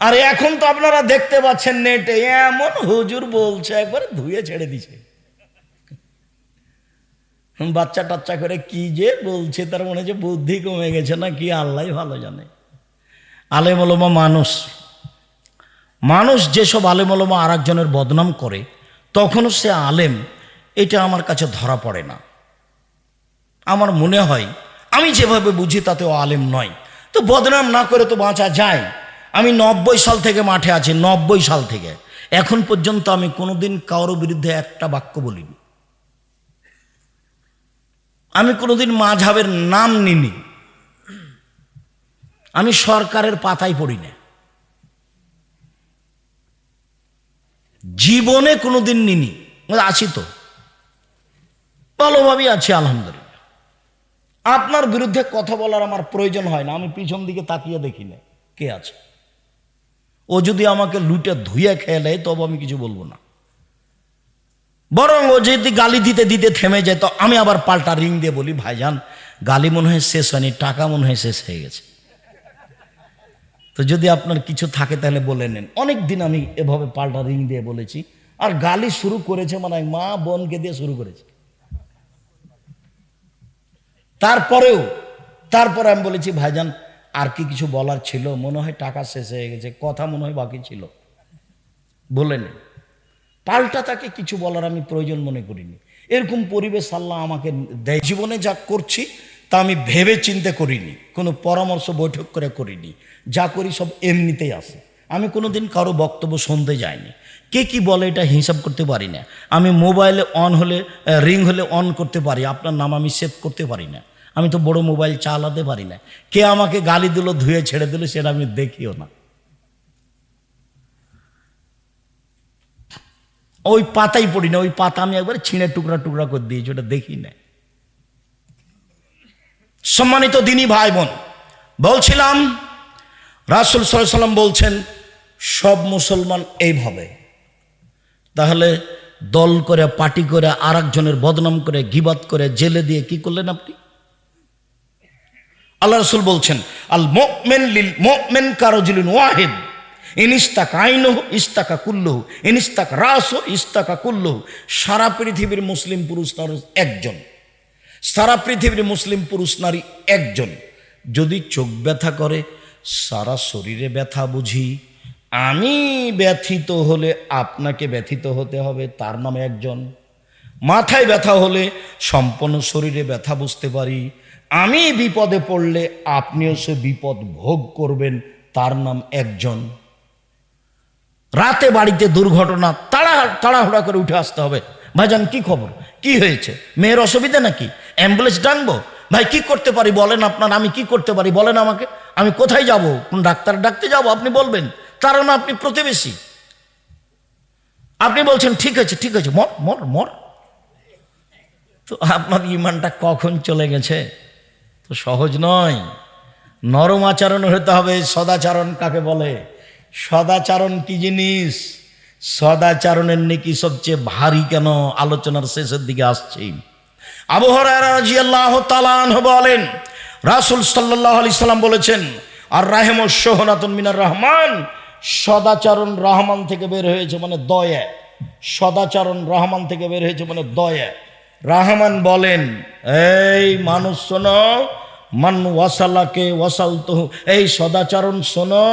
আর এখন তো আপনারা দেখতে পাচ্ছেন নেটে এমন হুজুর বলছে, একবার ধুয়ে ছেড়ে দিছে। বাচ্চা টাচ্চা করে কি যে বলছে, তার মনে যে বুদ্ধি কমে গেছে না, কি আল্লাহ ভালো জানে। আলেমলমা মানুষ মানুষ যেসব আলেমলমা আর একজনের বদনাম করে, তখনও সে আলেম, এটা আমার কাছে ধরা পড়ে না। আমার মনে হয়, আমি যেভাবে বুঝি তাতে ও আলেম নয়। তো বদনাম না করে তো বাঁচা যায়। আমি নব্বই সাল থেকে মাঠে আছি, নব্বই সাল থেকে। এখন পর্যন্ত আমি কোনোদিন কারোর বিরুদ্ধে একটা বাক্য বলিনি। আমি কোনোদিন মাঝাবের নাম নিনি আমি সরকারের পাতায় পড়ি না জীবনে কোনোদিন নিনি আছি তো। ভালোভাবেই আছি, আলহামদুলিল্লাহ। আপনার বিরুদ্ধে কথা বলার আমার প্রয়োজন হয় না। আমি পিছন দিকে তাকিয়ে দেখি না কে আছে। ও যদি আমাকে লুটে ধুয়ে খেয়ে নেয়, তবে আমি কিছু বলব না। বরং ও যদি গালি দিতে দিতে থেমে যায়, তো আমি আবার পাল্টা রিং দিয়ে বলি, ভাইজান, গালি মনে হয় শেষ হয়নি, টাকা মনে হয় শেষ হয়ে গেছে। তো যদি আপনার কিছু থাকে, তাহলে বলে নেন। অনেক দিন আমি এভাবে পাল্টা রিং দিয়ে বলেছি, আর গালি শুরু করেছে মানে মা বোনকে দিয়ে শুরু করেছে। তারপরেও, তারপরে আমি বলেছি, ভাইজান আর কি কিছু বলার ছিল? মনে হয় টাকা শেষ হয়ে গেছে। কথা মনে হয় বাকি ছিল। বলেন পাল্টা তাকে কিছু বলার আমি প্রয়োজন মনে করিনি। এরকম পরিবেশ আল্লাহ আমাকে দেয়। জীবনে যা করছি, তা আমি ভেবে চিন্তে করিনি। কোনো পরামর্শ বৈঠক করে করিনি। যা করি সব এমনিতেই আসে আমি কোনোদিন কারও বক্তব্য শুনতে যাইনি। কে কি বলে এটা হিসাব করতে পারি না। আমি মোবাইলে অন হলে রিং হলে অন করতে পারি। আপনার নাম আমি সেভ করতে পারি না। আমি তো বড় মোবাইল চালাতে পারি না। কে আমাকে গালি দিল, ধুয়ে ছেড়ে দিল, সেটা আমি দেখিও না। ওই পাতাই পড়ি না, ওই পাতা আমি একবার ছিঁড়ে টুকরা টুকরা করে দিয়েছি, ওটা দেখি না। সম্মানিত দিনী ভাই বোন বলছিলাম, রাসুল সাল্লাম বলছেন, সব মুসলমান এইভাবে। তাহলে দল করে, পার্টি করে আর একজনের বদনাম করে গিবাত করে, জেলে দিয়ে কি করলেন আপনি? আল্লাহ রসুল বলছেন, আল মোমেন লিল মোমেন কারজুলিন ওয়াহেদ। ইনিস্তাক আইনহ ইস্তাকা কুল্লহ। ইনিস্তাক রাস ইস্তাকা কুল্লহ। সারা পৃথিবীর মুসলিম পুরুষ নারী একজন। সারা পৃথিবীর মুসলিম পুরুষ নারী একজন। যদি চোখ ব্যথা করে, সারা শরীরে ব্যথা বুঝি। আমি ব্যথিত হলে আপনাকে ব্যথিত হতে হবে, তার নামে একজন। মাথায় ব্যথা হলে সম্পূর্ণ শরীরে ব্যথা বুঝতে পারি। আমি বিপদে পড়লে আপনিও সে বিপদ ভোগ করবেন, তার নাম একজন। রাতে বাড়িতে দুর্ঘটনা, তাড়া, তাড়াহুড়া করে উঠে আসতে হবে। ভাই ভাইজান, কি খবর? কি হয়েছে? মেয়ের অসুবিধা নাকি? অ্যাম্বুলেন্স ডাকবো? ভাই, কি করতে পারি বলেন আপনার? আমি কি করতে পারি বলেন আমাকে। আমি কোথায় যাব? কোন ডাক্তার ডাকতে যাব? আপনি বলবেন। তার কারণ আপনি প্রতিবেশী। আপনি বলছেন, ঠিক আছে ঠিক আছে, মর মর মর। তো আপনার ইমানটা কখন চলে গেছে? তো সহজ নয়। নরম আচরণ হতে হবে, সদাচারণ কাকে বলে? সদাচারণ কি জিনিস? সদাচারণের নাকি সবচেয়ে ভারী কেন? আলোচনার শেষের দিকে আসছে। তালান বলেন, রাসুল সাল্লাহ আলি সাল্লাম বলেছেন, আর রাহেম সোহনাতন মিনার রহমান। সদাচরণ রহমান থেকে বের হয়েছে মানে দয়া। সদাচরণ রহমান থেকে বের হয়েছে মানে দয়া। রহমান বলেন, এই মানুষ শোনো, মান ওয়াসালাকে ওয়াসাল এই সদাচরণ শোনো,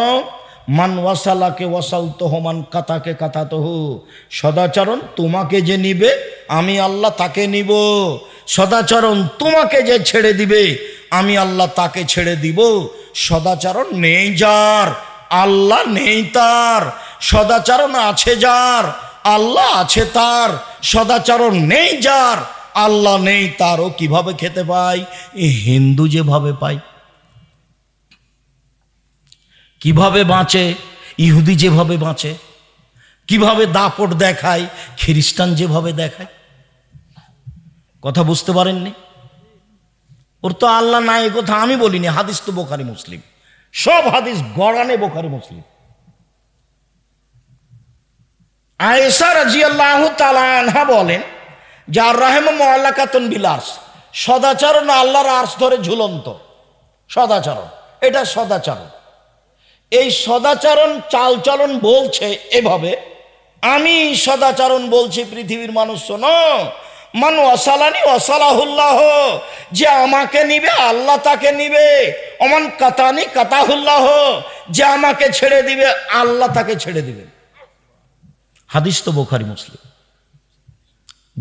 মান ওয়াসালাকে ওয়াসাল তোহ মান কাতাকে কাতা তহু সদাচরণ তোমাকে যে নিবে, আমি আল্লাহ তাকে নিব। সদাচরণ তোমাকে যে ছেড়ে দিবে, আমি আল্লাহ তাকে ছেড়ে দিব। সদাচরণ নেই যার, আল্লাহ নেই তার। সদাচরণ আছে যার, আল্লাহ আছে তার। সদাচরণ নেই যার আল্লাহ নেই, তারও কীভাবে খেতে পায় হিন্দু যেভাবে পায় কীভাবে বাঁচে? ইহুদি যেভাবে বাঁচে। কীভাবে দাপট দেখায়? খ্রিস্টান যেভাবে দেখায়। কথা বুঝতে পারেননি? ওর তো আল্লাহ নাই এ কথা আমি বলিনি। হাদিস তো বোখারি মুসলিম। সব হাদিস গড়ানে বোখারি মুসলিম। আয়েসা রাজি আল্লাহ তালানহা বলেন যার রাহেম মোয়াল্লাকাতন বিলাস। সদাচরণ আল্লাহর আর্স ধরে ঝুলন্ত। সদাচরণ। এটা সদাচরণ। এই সদাচরণ চালচলন বলছে এভাবে, আমি সদাচরণ বলছি পৃথিবীর মানুষ, শোনো। মান অসালানি অসালাহুল্লাহ যে আমাকে নিবে, আল্লাহ তাকে নিবে। অমান কাতানি কাতাহুল্লাহ, যে আমাকে ছেড়ে দিবে, আল্লাহ তাকে ছেড়ে দিবেন। হাদিস তো বোখারি, মুসলিম।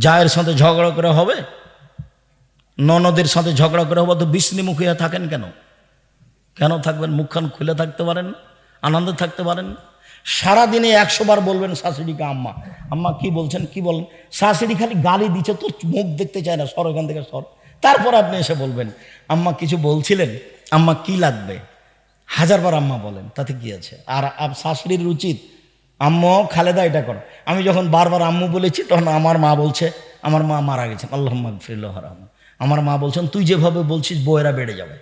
জায়ের সাথে ঝগড়া করে হবে, ননদের সাথে ঝগড়া করে হবে, তো বিষ্ণু মুখিয়া থাকেন কেন? কেন থাকবেন? মুখখান খুলে থাকতে পারেন, আনন্দে থাকতে পারেন। সারাদিনে একশো বার বলবেন, শাশুড়িকে আম্মা। আম্মা কি বলছেন? কি বলেন? শাশুড়ি খালি গালি দিচ্ছে, তোর মুখ দেখতে চায় না, সর ওখান থেকে, সর। তারপর আপনি এসে বলবেন, আম্মা কিছু বলছিলেন? আম্মা কি লাগবে? হাজারবার আম্মা বলেন, তাতে কি আছে? আর শাশুড়ির উচিত আম্মু, খালেদা, এটা করো। আমি যখন বারবার আম্মু বলেছি, তখন আমার মা বলছে, আমার মা মারা গেছেন। আল্লাহ ফিরুল্লাহরাম আমার মা বলছেন, তুই যেভাবে বলছিস বইয়েরা বেড়ে যাবে।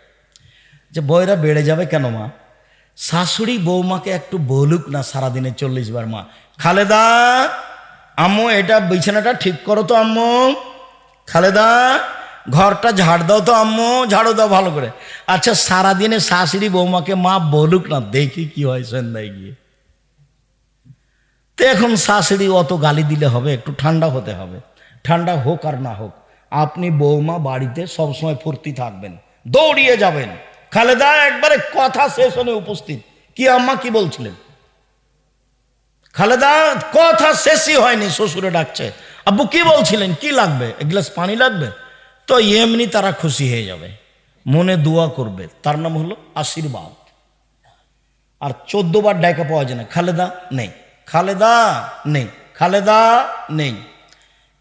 যে বইরা বেড়ে যাবে কেন মা? শাশুড়ি বৌমাকে একটু বলুক না সারাদিনে চল্লিশ বার মা। খালেদা, আম্মু, এটা বিছানাটা ঠিক করো তো আম্মু। খালেদা, ঘরটা ঝাড় দাও তো আম্মু, ঝাড়ু দাও ভালো করে। আচ্ছা সারাদিনে শাশুড়ি বৌমাকে মা বলুক না, দেখি কি হয় সন্ধ্যায় গিয়ে। তো এখন শাশুড়ি অত গালি দিলে হবে, একটু ঠান্ডা হতে হবে। ঠান্ডা হোক আর না হোক, আপনি বৌমা বাড়িতে সবসময় ফুর্তি থাকবেন, দৌড়িয়ে যাবেন। খালেদা একবারে কথা শেষ হলে উপস্থিত। কি আম্মা কি বলছিলেন? খালেদা, কথা শেষই হয়নি, শ্বশুরে ডাকছে। আব্বু কি বলছিলেন? কি লাগবে? এক গ্লাস পানি লাগবে? তো এমনি তারা খুশি হয়ে যাবে। মনে দোয়া করবে। তার নাম হলো আশীর্বাদ। আর চোদ্দ বার ডাকা পাওয়া যায় না। খালেদা, নেই। খালেদা নেই খালেদা নেই।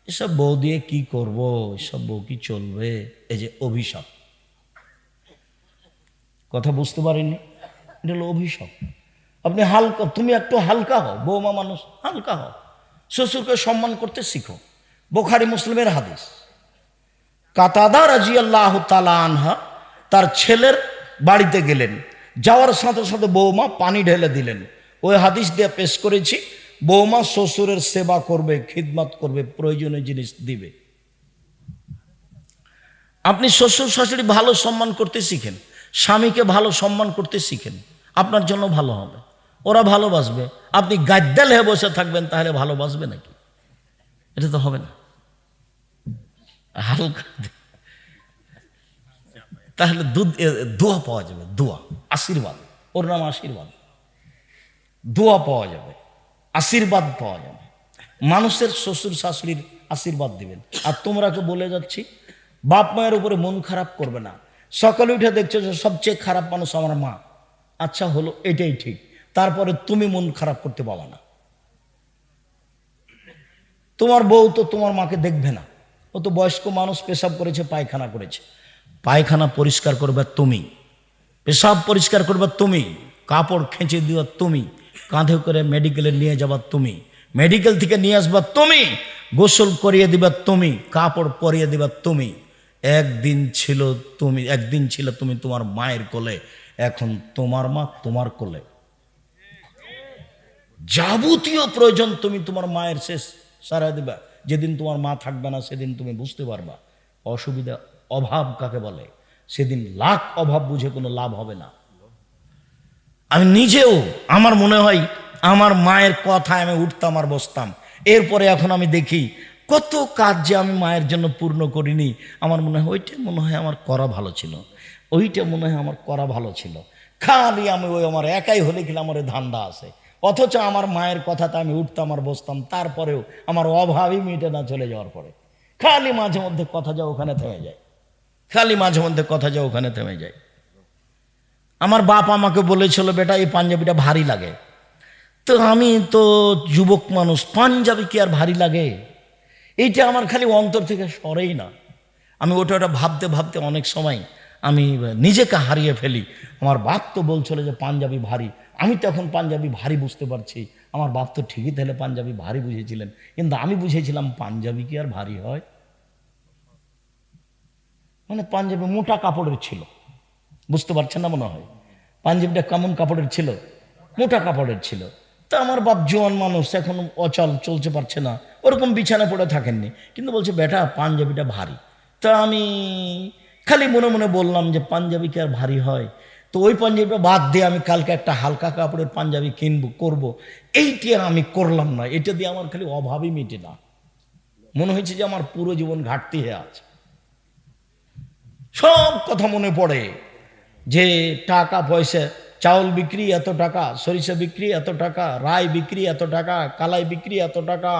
এসব বউ দিয়ে কি করব? এসব বউ কি চলবে? এই যে অভিশাপ। কথা বুঝতে পারিনি? এটা হলো অভিশাপ। আপনি হালকা, তুমি একটু হালকা হও, বৌমা মানুষ, হালকা হও। শ্বশুরকে সম্মান করতে শিখো। বোখারি মুসলিমের হাদিস। কাতাদা রাজি আল্লাহ তালা আনহা তার ছেলের বাড়িতে গেলেন। যাওয়ার সাথে সাথে বৌমা পানি ঢেলে দিলেন। ওই হাদিস দিয়ে পেশ করেছি, বৌমা শ্বশুরের সেবা করবে, খিদমত করবে, প্রয়োজনীয় জিনিস দিবে। আপনি শ্বশুর শাশুড়ি ভালো সম্মান করতে শিখেন, স্বামীকে ভালো সম্মান করতে শিখেন, আপনার জন্য ভালো হবে। ওরা ভালোবাসবে। আপনি গাদ্দাল হয়ে বসে থাকবেন, তাহলে ভালোবাসবে নাকি? এটা তো হবে না। হালকা তাহলে দুধ দোয়া পাওয়া যাবে, দোয়া, আশীর্বাদ, ওর নাম আশীর্বাদ। দোয়া পাওয়া যাবে, আশীর্বাদ পাওয়া যাবে। মানুষের শ্বশুর শাশুড়ির আশীর্বাদ দিবেন। আর তোমরাকে বলে যাচ্ছি, বাপ মায়ের উপরে মন খারাপ করবে না। সকালে উঠে দেখছ যে সবচেয়ে খারাপ মানুষ আমার মা। আচ্ছা হলো এটাই ঠিক। তারপরে তুমি মন খারাপ করতে পাবা না। তোমার বউ তো তোমার মাকে দেখবে না। ও তো বয়স্ক মানুষ, পেশাব করেছে, পায়খানা করেছে। পায়খানা পরিষ্কার করবে তুমি। পেশাব পরিষ্কার করবে তুমি। কাপড় খেঁচে দেওয়া তুমি। কাঁধে করে মেডিকেলে নিয়ে যাবা তুমি। মেডিকেল থেকে নিয়ে আসবা তুমি। গোসল করিয়ে দিবা তুমি। কাপড় পরিয়ে দিবা তুমি। একদিন ছিল তুমি, একদিন ছিল তুমি তোমার মায়ের কোলে। এখন তোমার মা তোমার কোলে। যাবতীয় প্রয়োজন তুমি তোমার মায়ের শেষ সারা দিবা। যেদিন তোমার মা থাকবে না সেদিন তুমি বুঝতে পারবা। অসুবিধা, অভাব কাকে বলে? সেদিন লাখ অভাব বুঝে কোনো লাভ হবে না। আমি নিজেও আমার মনে হয় আমার মায়ের কথায় আমি উঠতাম আর বসতাম। এরপরে এখন আমি দেখি কত কাজ যে আমি মায়ের জন্য পূর্ণ করিনি। আমার মনে হয় ওইটা মনে হয় আমার করা ভালো ছিল। ওইটা মনে হয় আমার করা ভালো ছিল। খালি আমি ওই আমার একাই হলে কিনা আমার ধান্দা আছে। অথচ আমার মায়ের কথাতে আমি উঠতাম আর বসতাম, তারপরেও আমার অভাবই মিটে না চলে যাওয়ার পরে। খালি মাঝে মধ্যে কথা যা ওখানে থেমে যায়। খালি মাঝে মধ্যে কথা যা ওখানে থেমে যায়। আমার বাপ আমাকে বলেছিল, বেটা, এই পাঞ্জাবিটা ভারী লাগে। তো আমি তো যুবক মানুষ, পাঞ্জাবি কি আর ভারী লাগে? এইটা আমার খালি অন্তর থেকে সরেই না। আমি ওটা ওটা ভাবতে ভাবতে অনেক সময় আমি নিজেকে হারিয়ে ফেলি। আমার বাপ তো বলছিল যে, পাঞ্জাবি ভারী। আমি তো এখন পাঞ্জাবি ভারী বুঝতে পারছি। আমার বাপ তো ঠিকই তাহলে পাঞ্জাবি ভারী বুঝেছিলেন। কিন্তু আমি বুঝেছিলাম পাঞ্জাবি কি আর ভারী হয়? মানে পাঞ্জাবি মোটা কাপড়ের ছিল। বুঝতে পারছেন না মনে হয়? পাঞ্জাবিটা কেমন কাপড়ের ছিল? মোটা কাপড়ের ছিল। তা আমার বাপ জোয়ান মানুষ, এখন অচল, চলতে পারছে না। ওরকম বিছানা পড়ে থাকেননি। কিন্তু বলছে, বেটা, পাঞ্জাবিটা ভারী। তা আমি খালি মনে মনে বললাম যে, পাঞ্জাবি কি আর ভারী হয়? তো ওই পাঞ্জাবিটা বাদ দিয়ে আমি কালকে একটা হালকা কাপড়ের পাঞ্জাবি কিনবো, করব। এইটি আমি করলাম না। এটা দিয়ে আমার খালি অভাবই মিটে না। মনে হয়েছে যে, আমার পুরো জীবন ঘাটতি হয়ে আছে। সব কথা মনে পড়ে। যে টাকা পয়সা, চাউল বিক্রি এত টাকা, সরিষা বিক্রি এত টাকা রায় বিক্রি এত টাকা, কালাই বিক্রি এত টাকা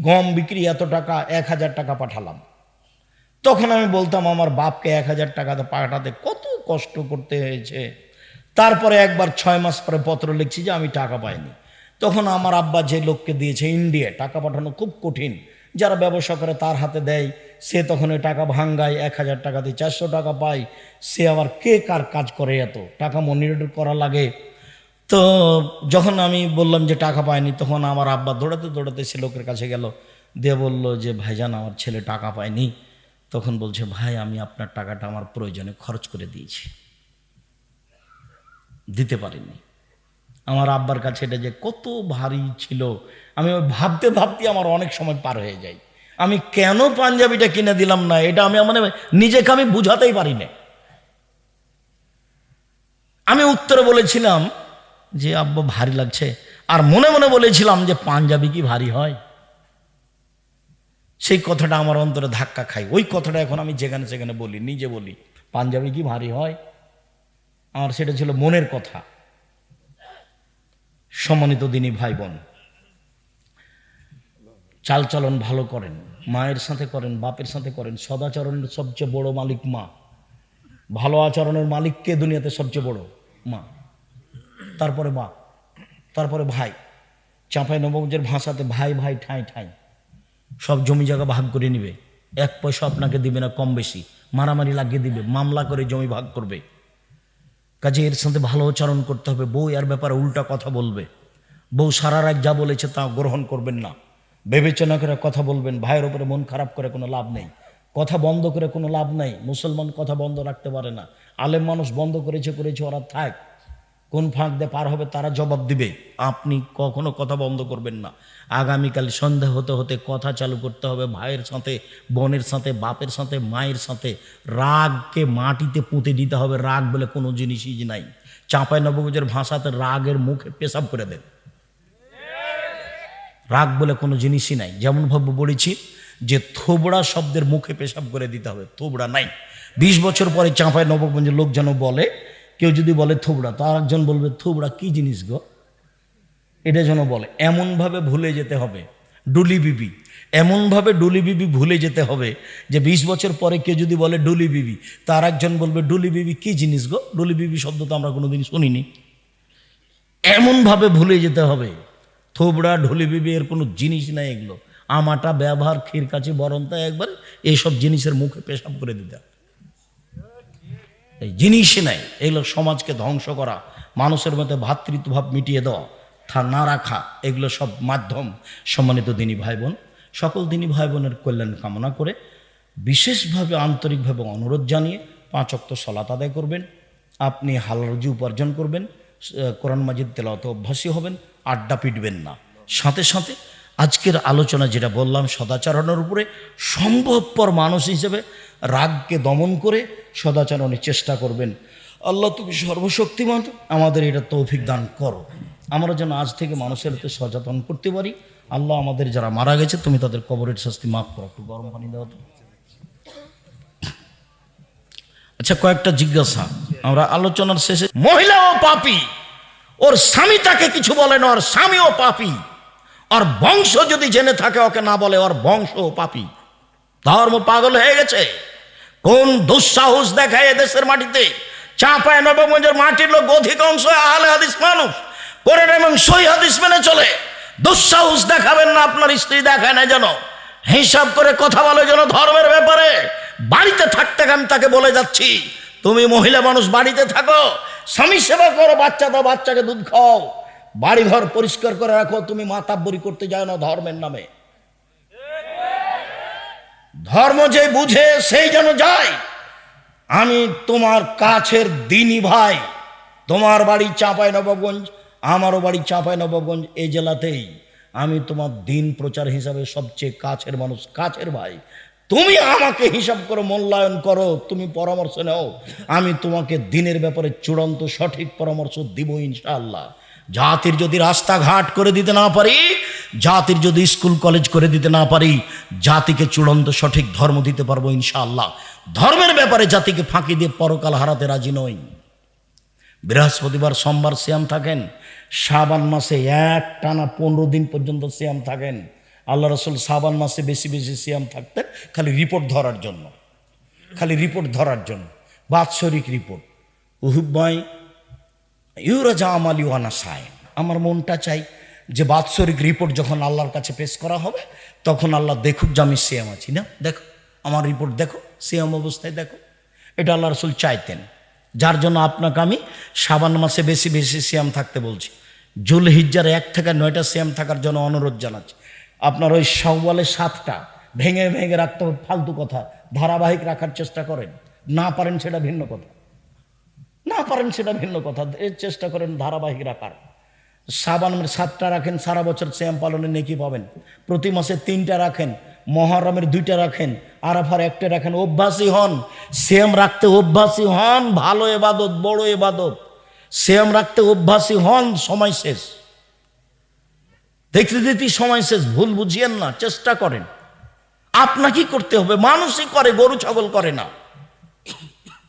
গম বিক্রি এত টাকা, এক হাজার টাকা পাঠালাম। তখন আমি বলতাম, আমার বাপকে এক হাজার টাকাতে পাঠাতে কত কষ্ট করতে হয়েছে। তারপরে একবার ছয় মাস পরে পত্র লিখছি যে আমি টাকা পাইনি। তখন আমার আব্বা যে লোককে দিয়েছে, ইন্ডিয়া, টাকা পাঠানো খুব কঠিন। যারা ব্যবসা করে তার হাতে দেয় সে তখন ওই টাকা ভাঙ্গায় এক হাজার টাকা দিয়ে চারশো টাকা পায়। সে আবার কে কার কাজ করে এত? টাকা মনিটর করা লাগে। তো যখন আমি বললাম যে টাকা পায়নি, তখন আমার আব্বা দৌড়াতে দৌড়াতে সে লোকের কাছে গেল। দিয়ে বলল যে, ভাইজান, আমার ছেলে টাকা পায়নি। তখন বলছে, ভাই, আমি আপনার টাকাটা আমার প্রয়োজনে খরচ করে দিয়েছি। দিতে পারিনি। আমার আব্বার কাছে এটা যে কত ভারী ছিল, আমি ভাবতে ভাবতে আমার অনেক সময় পার হয়ে যাই। আমি কেন পাঞ্জাবিটা কিনে দিলাম না? এটা আমি মানে নিজেকে আমি বুঝাতেই পারি না আমি উত্তরে বলেছিলাম যে, আব্বা, ভারী লাগছে। আর মনে মনে বলেছিলাম যে, পাঞ্জাবি কি ভারী হয়? সেই কথাটা আমার অন্তরে ধাক্কা খাই ওই কথাটা এখন আমি যেখানে সেখানে বলি, নিজে বলি, পাঞ্জাবি কি ভারী হয়? আমার সেটা ছিল মনের কথা। সম্মানিত দিনী ভাই বোন চালচলন ভালো করেন, মায়ের সাথে করেন, বাপের সাথে করেন, সদাচরণের সবচেয়ে বড় মালিক মা। ভালো আচরণের মালিককে দুনিয়াতে সবচেয়ে বড়? মা। তারপরে মা তারপরে ভাই। চাঁপাই নবগঞ্জের ভাষাতে ভাই ভাই, ঠাঁই ঠাঁই। সব জমি জায়গা ভাগ করে নিবে। এক পয়সা আপনাকে দিবে না কম বেশি। মারামারি লাগিয়ে দিবে, মামলা করে জমি ভাগ করবে। কাজে এর সাথে ভালো আচরণ করতে হবে। বউ এর ব্যাপারে উল্টা কথা বলবে। বউ সারা রাত যা বলেছে তা গ্রহণ করবেন না। বিবেচনা করে কথা বলবেন, ভাইয়ের উপরে মন খারাপ করে কোনো লাভ নেই। কথা বন্ধ করে কোনো লাভ নেই। মুসলমান কথা বন্ধ রাখতে পারে না। আলেম মানুষ বন্ধ করেছে করেছে, ওরা থাক। কোন ফাঁক দিয়ে পার হবে তারা জবাব দিবে। আপনি কখনো কথা বন্ধ করবেন না। আগামীকাল সন্ধ্যা হতে হতে কথা চালু করতে হবে ভাইয়ের সাথে, বোনের সাথে, বাপের সাথে, মায়ের সাথে। রাগকে মাটিতে পুঁতে দিতে হবে। রাগ বলে কোনো জিনিসই নাই। চাঁপাই নবগঞ্জের ভাষাতে রাগের মুখে পেশাব করে দেন। রাগ বলে কোনো জিনিসই নাই। যেমনভাবে বলেছি যে থোবড়া শব্দের মুখে পেশাব করে দিতে হবে, থোবড়া নাই। বিশ বছর পরে চাঁপায় নবগঞ্জের লোক যেন বলে, কেউ যদি বলে থোবড়া, তো আরেকজন বলবে, থোবড়া কি জিনিস গো? এটা যেন বলে, এমনভাবে ভুলে যেতে হবে, ডুলি বিবি, এমনভাবে ডুলি বিবি ভুলে যেতে হবে যে বিশ বছর পরে কেউ যদি বলে ডুলি বিবি তার একজন বলবে, ডুলি বিবি কি জিনিস গো? ডুলি বিবি শব্দ তো আমরা কোনোদিন শুনিনি। এমনভাবে ভুলে যেতে হবে। থোবড়া ঢুলি বিবি এর কোনো জিনিস নাই এগুলো। আমাটা ব্যবহার ক্ষীর কাছে বরন্তা একবার এইসব জিনিসের মুখে পেশাব করে দিতে। এই জিনিসই নাই, এগুলো সমাজকে ধ্বংস করা, মানুষের মধ্যে ভ্রাতৃত্বভাব মিটিয়ে দেওয়া তা না রাখা, এগুলো সব মাধ্যম। সম্মানিত দিনী ভাই বোন সকল দিনী ভাই বোনের কল্যাণ কামনা করে বিশেষভাবে আন্তরিকভাবে অনুরোধ জানিয়ে পাঁচ অক্ত সলাত আদায় করবেন। আপনি হালরজি উপার্জন করবেন কোরআন মাজিদ তেলাওয়াতে অভ্যাসী হবেন আড্ডা পিটবেন না। সাথে সাথে আজকের আলোচনা যেটা বললাম সদাচরণের উপরে সম্ভবপর মানুষ হিসেবে রাগকে দমন করে সদাচরণের চেষ্টা করবেন। আল্লাহ তুমি সর্বশক্তিমান, আমাদের এটা তৌফিক দান করো। আমরা যেন আজ থেকে মানুষের হাতে সচেতন করতে পারি। আল্লাহ আমাদের যারা মারা গেছে, তুমি তাদের কবরের শাস্তি মাফ করো। একটু গরম পানি দাও তো। আচ্ছা কয়েকটা জিজ্ঞাসা। আমরা আলোচনার শেষে মহিলা ও পাপি। ওর স্বামী তাকে কিছু বলে না, ওর স্বামীও পাপি। ওর বংশ যদি জেনে থাকে, ওকে না বলে, ওর বংশও পাপি। ধর্ম পাগল হয়ে গেছে। কোন দুঃসাহস দেখায় দেশের মাটিতে? চাঁপায় নবগঞ্জের মাটির লোক অধিকাংশ আহলে হাদিস মানুষ। কোরআন এবং সই হাদিস মেনে চলে। দুঃসাহস দেখাবেন না, আপনার স্ত্রী দেখায় না যেন। হিসাব করে কথা বলে যেন ধর্মের ব্যাপারে। বাড়িতে থাকতে আমি তাকে বলে যাচ্ছি। তুমি মহিলা মানুষ, বাড়িতে থাকো, স্বামী সেবা করো, বাচ্চা দাও, বাচ্চাকে দুধ খাও। বাড়ি ঘর পরিষ্কার করে রাখো, তুমি মাতাব্বরি করতে যাও না ধর্মের নামে। ধর্ম যে বুঝে সেই যেন যায়। আমি তোমার কাছের দিনী ভাই, তোমার বাড়ি চাঁপাই নবাবগঞ্জ আমারও বাড়ি চাঁপাই নবাবগঞ্জ এই জেলাতেই। আমি তোমার দিন প্রচার হিসাবে সবচেয়ে কাছের মানুষ, কাছের ভাই। তুমি আমাকে হিসাব করে মূল্যায়ন করো, তুমি পরামর্শ নাও। আমি তোমাকে দিনের ব্যাপারে চূড়ান্ত সঠিক পরামর্শ দিব ইনশাআল্লাহ। জাতির যদি রাস্তাঘাট করে দিতে না পারি, জাতির যদি স্কুল, কলেজ করে দিতে না পারি, জাতিকে চূড়ান্ত সঠিক ধর্ম দিতে পারব ইনশাআল্লাহ। ধর্মের ব্যাপারে জাতিকে ফাঁকি দিয়ে পরকাল হারাতে রাজি নই। বৃহস্পতিবার, সোমবার শ্যাম থাকেন। শাবান মাসে এক টানা পনেরো দিন পর্যন্ত শ্যাম থাকেন। আল্লাহ রসুল সাবান মাসে বেশি বেশি শ্যাম থাকতেন, খালি রিপোর্ট ধরার জন্য। খালি রিপোর্ট ধরার জন্য। বাৎসরিক রিপোর্ট। উহুবাই ইউরাজা আমালি ওয়ানা সাইন আমার মনটা চাই যে বাৎসরিক রিপোর্ট যখন আল্লাহর কাছে পেশ করা হবে, তখন আল্লাহ দেখুক যে আমি সিয়াম আছি। না, দেখো, আমার রিপোর্ট দেখো, সিয়াম অবস্থায় দেখো। এটা আল্লাহ রসুল চাইতেন। যার জন্য আপনাকে আমি সাবান মাসে বেশি বেশি সিয়াম থাকতে বলছি। জুল হিজ্জার এক থেকে নয়টা সিয়াম থাকার জন্য অনুরোধ জানাচ্ছি। আপনার ওই সওয়ালে সাতটা ভেঙে ভেঙে রাখতে হবে, ফালতু কথা। ধারাবাহিক রাখার চেষ্টা করেন। না পারেন সেটা ভিন্ন কথা। না পারেন সেটা ভিন্ন কথা। এর চেষ্টা করেন ধারাবাহিক রাখার। সাবানের সাতটা রাখেন, সারা বছর শ্যাম পালনে নেকি পাবেন। প্রতি মাসে তিনটা রাখেন, মহরমের দুইটা রাখেন, আরাফার একটা রাখেন। অভ্যাসী হন। শ্যাম রাখতে অভ্যাসী হন, ভালো এবাদত, বড় এবাদত। শ্যাম রাখতে অভ্যাসী হন, সময় শেষ। দেখতে দেখতে সময় শেষ, ভুল বুঝিয়েন না, চেষ্টা করেন। আপনাকেই করতে হবে, মানুষই করে, গরু ছাগল করে না।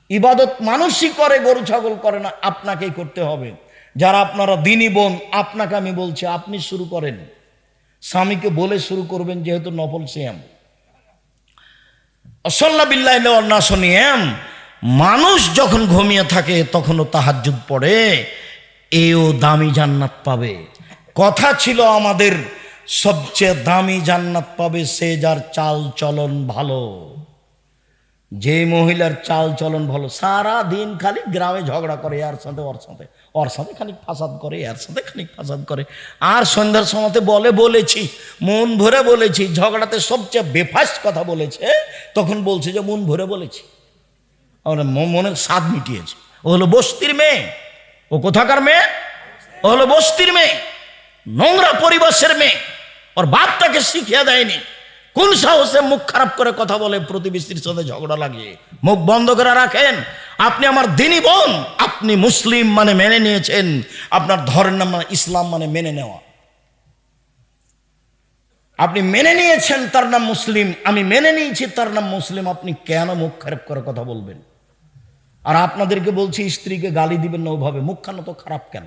ইবাদত মানুষই করে, গরু ছাগল করে না, আপনাকেই করতে হবে। যারা আপনারা দিনী বোন, আপনাকে আমি বলছি, আপনি শুরু করেন। স্বামীকে বলে শুরু করবেন, যেহেতু নফল সিয়াম। অসল্লা মানুষ যখন ঘুমিয়ে থাকে, তখনও তাহাজ্জুদ পড়ে, এও দামি জান্নাত পাবে। কথা ছিল আমাদের, সবচেয়ে দামি জান্নাত পাবে সে যার চাল চলন ভালো। যে মহিলার চাল চলন ভালো, সারা দিন খালি গ্রামে ঝগড়া করে, এর সাথে ওর সাথে ওর সাথে খানিক ফাসাদ করে, এর সাথে খানিক ফাসাদ করে। আর সন্ধ্যার সময়তে বলে বলেছি, মন ভরে বলেছি, ঝগড়াতে সবচেয়ে বেফাস কথা বলেছে, তখন বলছে যে মন ভরে বলেছি। আমার মনের স্বাদ মিটিয়েছে। ও হলো বস্তির মেয়ে। ও কোথাকার মেয়ে? ও হলো বস্তির মেয়ে। নোংরা পরিবেশের মেয়ে। ওর বাপটাকে শিখিয়ে দেয়নি। কোন সাহসে মুখ খারাপ করে কথা বলে প্রতিবেশীর সাথে ঝগড়া লাগিয়ে? মুখ বন্ধ করে রাখেন। আপনি আমার দিনী বোন। আপনি মুসলিম মানে মেনে নিয়েছেন। আপনার ধরের নাম মানে ইসলাম মানে মেনে নেওয়া। আপনি মেনে নিয়েছেন তার নাম মুসলিম। আমি মেনে নিয়েছি তার নাম মুসলিম। আপনি কেন মুখ খারাপ করে কথা বলবেন? আর আপনাদেরকে বলছি, স্ত্রীকে গালি দিবেন না ওভাবে। মুখখানা তো খারাপ কেন?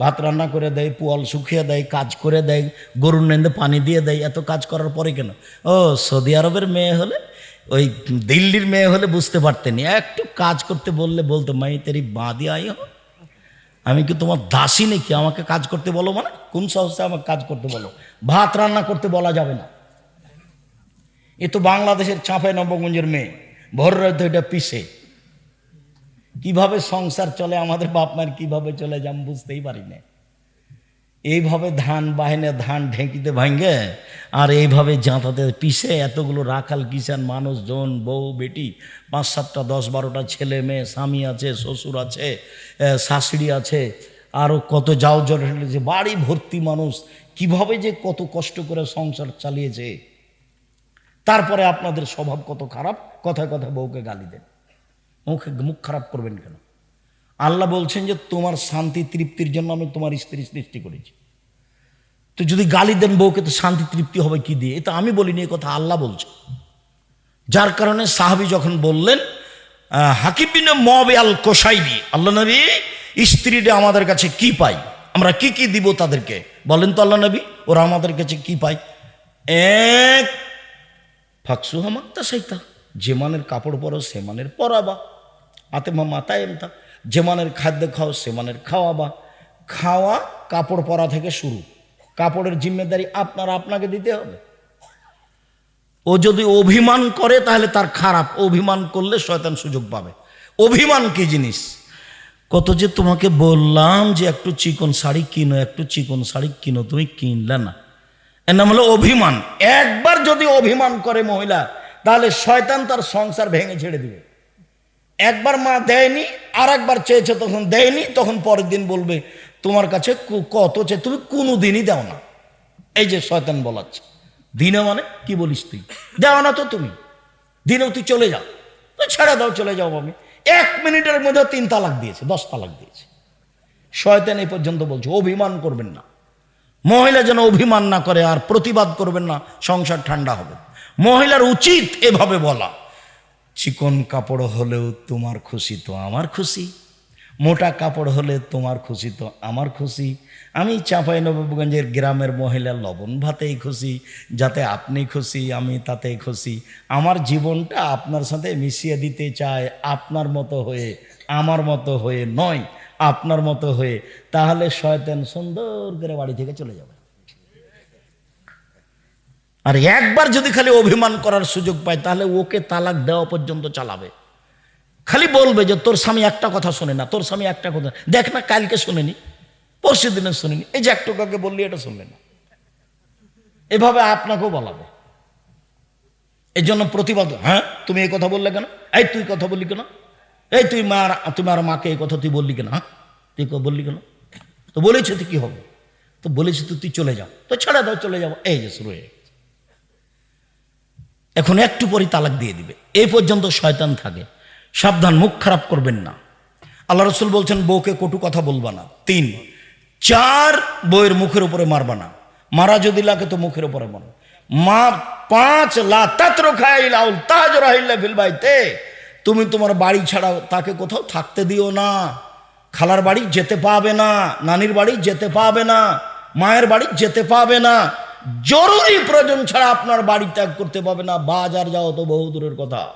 ভাত রান্না করে দেয়, পোয়াল শুকিয়ে দেয়, কাজ করে দেয়, গরুর নেন্দে পানি দিয়ে দেয়, এত কাজ করার পরে কেন? ও, সৌদি আরবের মেয়ে হলে, ওই দিল্লির মেয়ে হলে বুঝতে পারতেন একটু কাজ করতে বললে বলতো, মাই, তেরি বাঁধি আই হো। আমি কি তোমার দাসী নাকি? আমাকে কাজ করতে বলো মানে? কোন সাহসে আমাকে কাজ করতে বলো? ভাত রান্না করতে বলা যাবে না। এ তো বাংলাদেশের চাঁপাই নবগঞ্জের মেয়ে। ভোর রাতে এটা পিসে কীভাবে সংসার চলে, আমাদের বাপ মায়ের কীভাবে চলে যাম বুঝতেই পারি না। এইভাবে ধান বাহিনে ধান ঢেঁকিতে ভাঙ্গে আর এইভাবে জাঁতাতে পিষে এতগুলো রাখাল কিষান মানুষজন, বউ, বেটি, পাঁচ সাতটা, দশ বারোটা ছেলে মেয়ে, স্বামী আছে, শ্বশুর আছে শাশুড়ি আছে আরও কত যাও জল যে বাড়ি ভর্তি মানুষ, কীভাবে যে কত কষ্ট করে সংসার চালিয়েছে। তারপরে আপনাদের স্বভাব কত খারাপ, কথায় কথায় বউকে গালি দেন। মুখে মুখ খারাপ করবেন কেন? আল্লাহ বলছেন যে, তোমার শান্তি তৃপ্তির জন্য আমি তোমার স্ত্রী সৃষ্টি করেছি। তো যদি গালি দেন বউকে, তো শান্তি তৃপ্তি হবে কি দিয়ে? এটা আমি বলিনি, এ কথা আল্লাহ বলছে। যার কারণে সাহাবি যখন বললেন হাকিবিনে মবে আল কোসাইবি আল্লাহ নবী স্ত্রীরা আমাদের কাছে কি পাই আমরা কি কি দিব তাদেরকে? বলেন তো আল্লাহ নবী, ওরা আমাদের কাছে কি পায়? এক ফাকসু হামাক্তা সাইতা যে মানের কাপড় পরো, সে মানের পরাবা। আতে মা মাতায় এমতা। যে মানের খাদ্য খাও সে মানের খাওয়াবা। খাওয়া কাপড় পরা থেকে শুরু। কাপড়ের জিম্মেদারি আপনার আপনাকে দিতে হবে। ও যদি অভিমান করে, তাহলে তার খারাপ। অভিমান করলে শয়তান সুযোগ পাবে। অভিমান কি জিনিস? কত যে তোমাকে বললাম যে একটু চিকন শাড়ি কিনো, একটু চিকন শাড়ি কিনো, তুমি কিনলে না। এর নাম হলো অভিমান। একবার যদি অভিমান করে মহিলা, তাহলে শয়তান তার সংসার ভেঙে ছেড়ে দিবে। একবার মা দেয়নি আর একবার চেয়েছে তখন দেয়নি, তখন পরের দিন বলবে, তোমার কাছে কত চেয়ে তুমি কোনো দিনই দাও না। এই যে শয়তান বলাচ্ছে। দিনে মানে কি বলিস তুই? দেওয়া না তো তুমি। দিনেও তুই চলে যাও। তো ছেড়ে দাও, চলে যাও আমি এক মিনিটের মধ্যে তিন তালাক দিয়েছে, দশ তালাক দিয়েছে। শয়তান এই পর্যন্ত বলছে, অভিমান করবেন না। মহিলা যেন অভিমান না করে আর প্রতিবাদ করবেন না, সংসার ঠান্ডা হবে। মহিলার উচিত এভাবে বলা। চিকন কাপড় হলেও তোমার খুশি তো আমার খুশি। মোটা কাপড় হলে তোমার খুশি তো আমার খুশি। আমি চাঁপাই নবাবগঞ্জের গ্রামের মহিলা লবণ ভাতেই খুশি, যাতে আপনি খুশি, আমি তাতে খুশি। আমার জীবনটা আপনার সাথে মিশিয়ে দিতে চায় আপনার মতো হয়ে, আমার মতো হয়ে নয়, আপনার মতো হয়ে। তাহলে শয়তান সুন্দর করে বাড়ি থেকে চলে যাবে। আর একবার যদি খালি অভিমান করার সুযোগ পায়, তাহলে ওকে তালাক দেওয়া পর্যন্ত চালাবে। খালি বলবে যে, তোর স্বামী একটা কথা শোনে না, তোর স্বামী একটা কথা দেখ না, কালকে শোনেনি, পরশু দিনে শোনেনি। এই যে একটু কাকে বললি, এটা শুনলে না। এভাবে আপনাকেও বলাবে। এই জন্য প্রতিবাদ হ্যাঁ তুমি এই কথা বললে কেন? এই তুই কথা বললি কেন? এই তুই মার তোমার মাকে এই কথা তুই বললি কেন? হ্যাঁ তুই বললি কেন? তো বলেছে তুই কি হবে? তো বলেছি তো তুই চলে যাও। তো ছেড়ে দাও, চলে যাব। এই যে শুরু হয়ে। এখন একটু পরই তালাক দিয়ে দিবে। এই পর্যন্ত শয়তান থাকে। সাবধান, মুখ খারাপ করবেন না। আল্লাহ রসুল বলছেন, বউকে কটু কথা বলবা না। তিন, চার বউয়ের মুখের উপরে মারবা না। মারা যদি লাগে তো মুখের উপরে মারো। মা, পাঁচ, লা তাত্র খাইলাউল তাজ রাহিল্লা ফিল বাইতে। তুমি তোমার বাড়ি ছাড়া তাকে কোথাও থাকতে দিও না। খালার বাড়ি যেতে পাবে না। নানির বাড়ি যেতে পাবে না। মায়ের বাড়ি যেতে পাবে না। জরুরি প্রয়োজন ছাড়া আপনার বাড়ি ত্যাগ করতে পাবে না। বাজার যাও তো বহু দূরের কথা।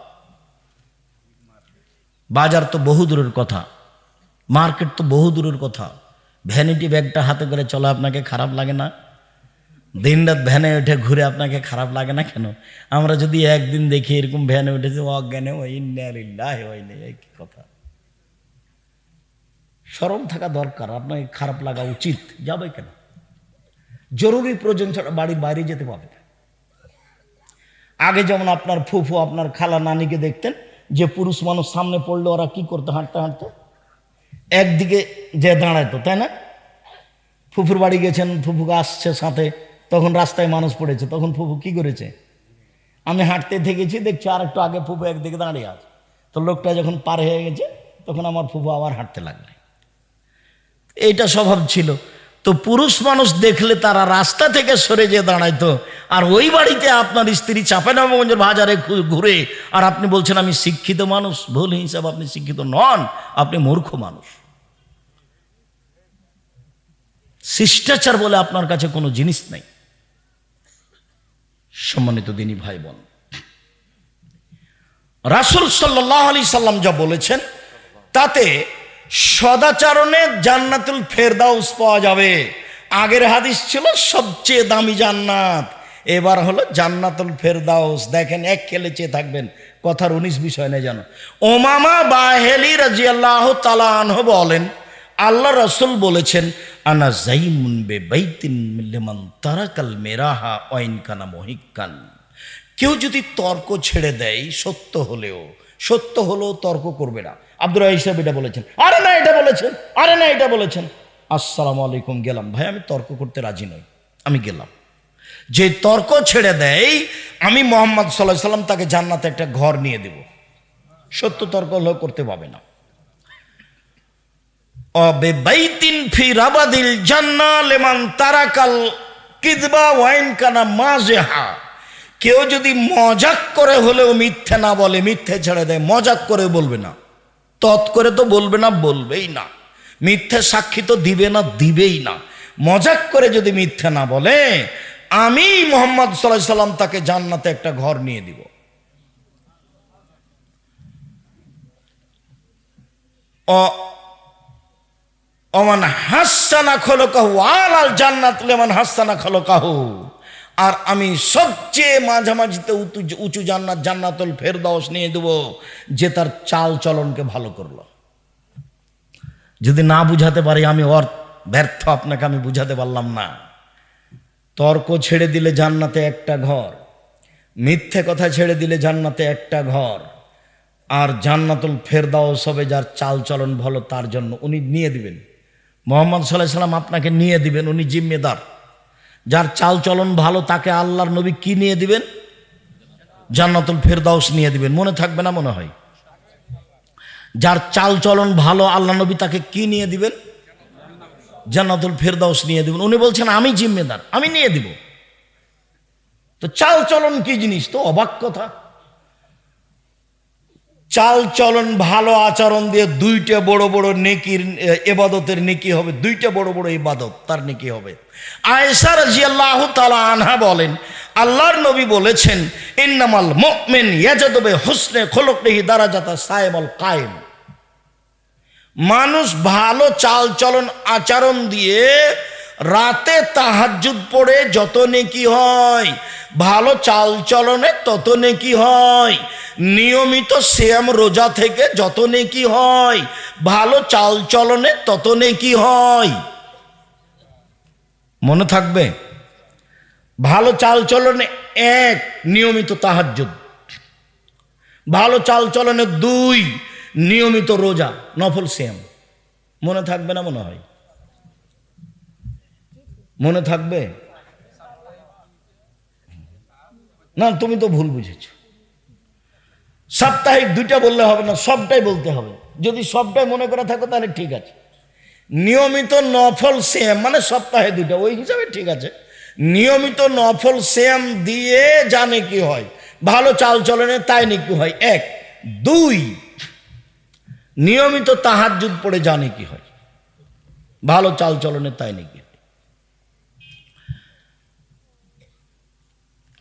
বাজার তো বহু দূরের কথা। মার্কেট তো বহু দূরের কথা। ভ্যানিটি ব্যাগটা হাতে করে চলা আপনাকে খারাপ লাগে না? দিন রাত ভ্যানে উঠে ঘুরে আপনাকে খারাপ লাগে না কেন? আমরা যদি একদিন দেখি এরকম ভ্যানে উঠেছে, অজ্ঞানে কি কথা? সরম থাকা দরকার। আপনাকে খারাপ লাগা উচিত। যাবে কেন? জরুরি প্রয়োজন ছাড়া বাড়ির বাইরে যেতে পারবে না। আগে যেমন আপনার ফুফু, আপনার খালা নানিকে দেখতেন, যে পুরুষ মানুষ সামনে পড়লে ওরা কি করতে, হাঁটতে হাঁটতে? একদিকে যে দাঁড়াইতো তাই না? ফুফুর বাড়ি গেছেন, ফুফুকে আসছে সাথে, তখন রাস্তায় মানুষ পড়েছে, তখন ফুফু কি করেছে? আমি হাঁটতে থেকেছি, দেখছি আর একটু আগে ফুফু একদিকে দাঁড়িয়ে আছে। তো লোকটা যখন পার হয়ে গেছে, তখন আমার ফুফু আবার হাঁটতে লাগলে। এইটা স্বভাব ছিল। তো পুরুষ মানুষ দেখলে তারা রাস্তা থেকে সরে যেয়ে দাঁড়াইতো। আর ওই বাড়িতে আপনার স্ত্রী চাঁপাইনবাবগঞ্জের বাজারে ঘুরে, আর আপনি বলছেন, আমি শিক্ষিত মানুষ, ভুল হিসাব, আপনি শিক্ষিত নন, আপনি মূর্খ মানুষ। শিষ্টাচার বলে আপনার কাছে কোনো জিনিস নেই। সম্মানিত দিনী ভাই বোন রাসুল সাল্লাহ আলি সাল্লাম যা বলেছেন, তাতে সদাচরণে জান্নাতুল ফেরদাউস পাওয়া যাবে। আগের হাদিস ছিল সবচেয়ে দামি জান্নাত। এবার হলো জান্নাতুল ফেরদাউস। দেখেন, এক খেলে চেয়ে থাকবেন। কথার উনিশ বিষয় নেই জানো ওমামা বাহেলি রাজিয়াল্লাহ তালাহ বলেন, আল্লাহ রসুল বলেছেন, আনা জাইমুন বে বাইতিন লিমান তারাকাল মেরাহা ওয়াইন কানা মহিকান কেউ যদি তর্ক ছেড়ে দেয়, সত্য হলেও সত্য হলেও তর্ক করবে না। আব্দুর হিসাব এটা বলেছেন। আরে না, এটা বলেছেন। আরে না, এটা বলেছেন। আসসালামু আলাইকুম, গেলাম। ভাই, আমি তর্ক করতে রাজি নই। আমি গেলাম। যে তর্ক ছেড়ে দেয়, আমি মোহাম্মদ সাল্লাহ সাল্লাম তাকে জান্নাতে একটা ঘর নিয়ে দেব। সত্য তর্ক হলেও করতে পাবে না। অবে বাইতিন ফি রাবাদিল জান্না লেমান তারাকাল কিদবা ওয়াইন কানা মাজেহা কেউ যদি মজাক করে হলেও মিথ্যে না বলে, মিথ্যে ছেড়ে দেয়, মজাক করে বলবে না। তৎ করে তো বলবে না, বলবেই না। মিথ্যে সাক্ষী তো দিবে না, দিবেই না। মজাক করে যদি মিথ্যে না বলে, আমি মোহাম্মদ সাল্লাহ সাল্লাম তাকে জান্নাতে একটা ঘর নিয়ে দিব। অমান হাসানা খোলো কাহু আলাল জান্নাত লেমান হাসানা খোলো কাহু আর আমি সবচেয়ে মাঝামাঝিতে উঁচু উঁচু জান্নাত, জান্নাতুল ফেরদাউস নিয়ে দেব, যে তার চাল চলনকে ভালো করল। যদি না বুঝাতে পারি, আমি অর, ব্যর্থ, আপনাকে আমি বুঝাতে পারলাম না। তর্ক ছেড়ে দিলে জান্নাতে একটা ঘর, মিথ্যে কথা ছেড়ে দিলে জান্নাতে একটা ঘর, আর জান্নাতুল ফেরদাউস হবে যার চাল চলন ভালো তার জন্য। উনি নিয়ে দিবেন। মোহাম্মদ সাল্লাহ সাল্লাম আপনাকে নিয়ে দিবেন, উনি জিম্মেদার। যার চাল চলন ভালো, তাকে আল্লাহর নবী কি নিয়ে দিবেন? জান্নাতুল ফেরদাউস নিয়ে দিবেন। মনে থাকবে না, মনে হয়। যার চাল চলন ভালো আল্লাহ নবী তাকে কি নিয়ে দিবেন? জান্নাতুল ফেরদাউস নিয়ে দিবেন। উনি বলছেন, আমি জিম্মেদার, আমি নিয়ে দিব। তো চাল চলন কি জিনিস? তো অবাক কথা। চাল চলন ভালো আচরণ দিয়ে দুইটা বড় বড় নেকির এবাদতের নেকি হবে। দুইটা বড় বড় ইবাদত তার নেকি হবে। আয়েশা রাজিয়াল্লাহ তাআলা আনহা বলেন, আল্লাহর নবী বলেছেন, ইন্নামাল মুমিন ইয়াজাদবে হুসনে খলকলিহি দারাজাতা সায়েমাল কায়েম। মানুষ ভালো চাল চলন আচরণ দিয়ে রাতে তাহাজ্জুদ পড়ে যত নেকি হয়, ভালো চাল চলনে তত নেকি হয়, নিয়মিত শ্যাম রোজা থেকে যত নেকি হয়, ভালো চাল চলনে তত নেকি হয়। মনে থাকবে? ভালো চাল চলনে এক, নিয়মিত তাহাজ্জুদ। ভালো চাল চলনে দুই, নিয়মিত রোজা, নফল শ্যাম মনে থাকবে না মনে হয়? মনে থাকবে? না, তুমি তো ভুল বুঝেছ। সাপ্তাহিক দুইটা বললে হবে না, সবটাই বলতে হবে। যদি সবটাই মনে করে থাকো, তাহলে ঠিক আছে। নিয়মিত নফল শ্যাম মানে সপ্তাহে দুইটা, ওই হিসাবে ঠিক আছে। নিয়মিত নফল শ্যাম দিয়ে জানে কি হয়। ভালো চাল চলনে, তাই নাকি হয়? এক। দুই, নিয়মিত তাহাজ্জুদ পড়ে জানে কি হয়। ভালো চাল চলনে, তাই নাকি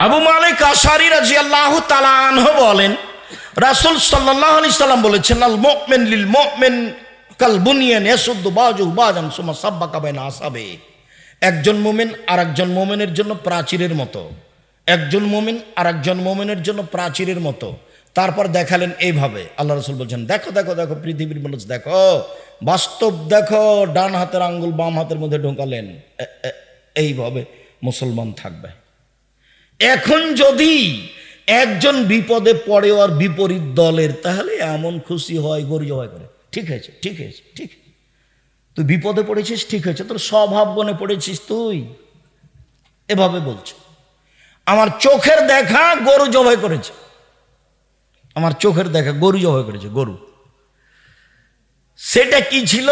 আবু মালিক আশারি রাজি আল্লাহ তালাহ বলেন, রাসুল সাল্লাহ আলি সাল্লাম বলেছেন, আল মোকমেন লিল মোকমেন কাল বুনিয়ান এসুদ্দু বাজু বাজান সুমা সাব্বা কাবাইন আসাবে। একজন মোমেন আর একজন মোমেনের জন্য প্রাচীরের মতো। একজন মোমেন আর একজন মোমেনের জন্য প্রাচীরের মতো। তারপর দেখালেন এইভাবে, আল্লাহ রসুল বলছেন, দেখো দেখো দেখো, পৃথিবীর মানুষ, দেখো, বাস্তব দেখো, ডান হাতের আঙ্গুল বাম হাতের মধ্যে ঢোকালেন। এইভাবে মুসলমান থাকবে। এখন যদি একজন বিপদে পড়ে আর বিপরীত দলের, তাহলে এমন খুশি হয় গরু জবাই করে। ঠিক আছে ঠিক আছে, ঠিক তুই বিপদে পড়েছিস, ঠিক আছে। তোর স্বভাব বনে পড়েছিস তুই। এভাবে বলছে। আমার চোখের দেখা গরু জবাই করেছে। আমার চোখের দেখা গরু জবাই করেছে, গরু। সেটা কি ছিল?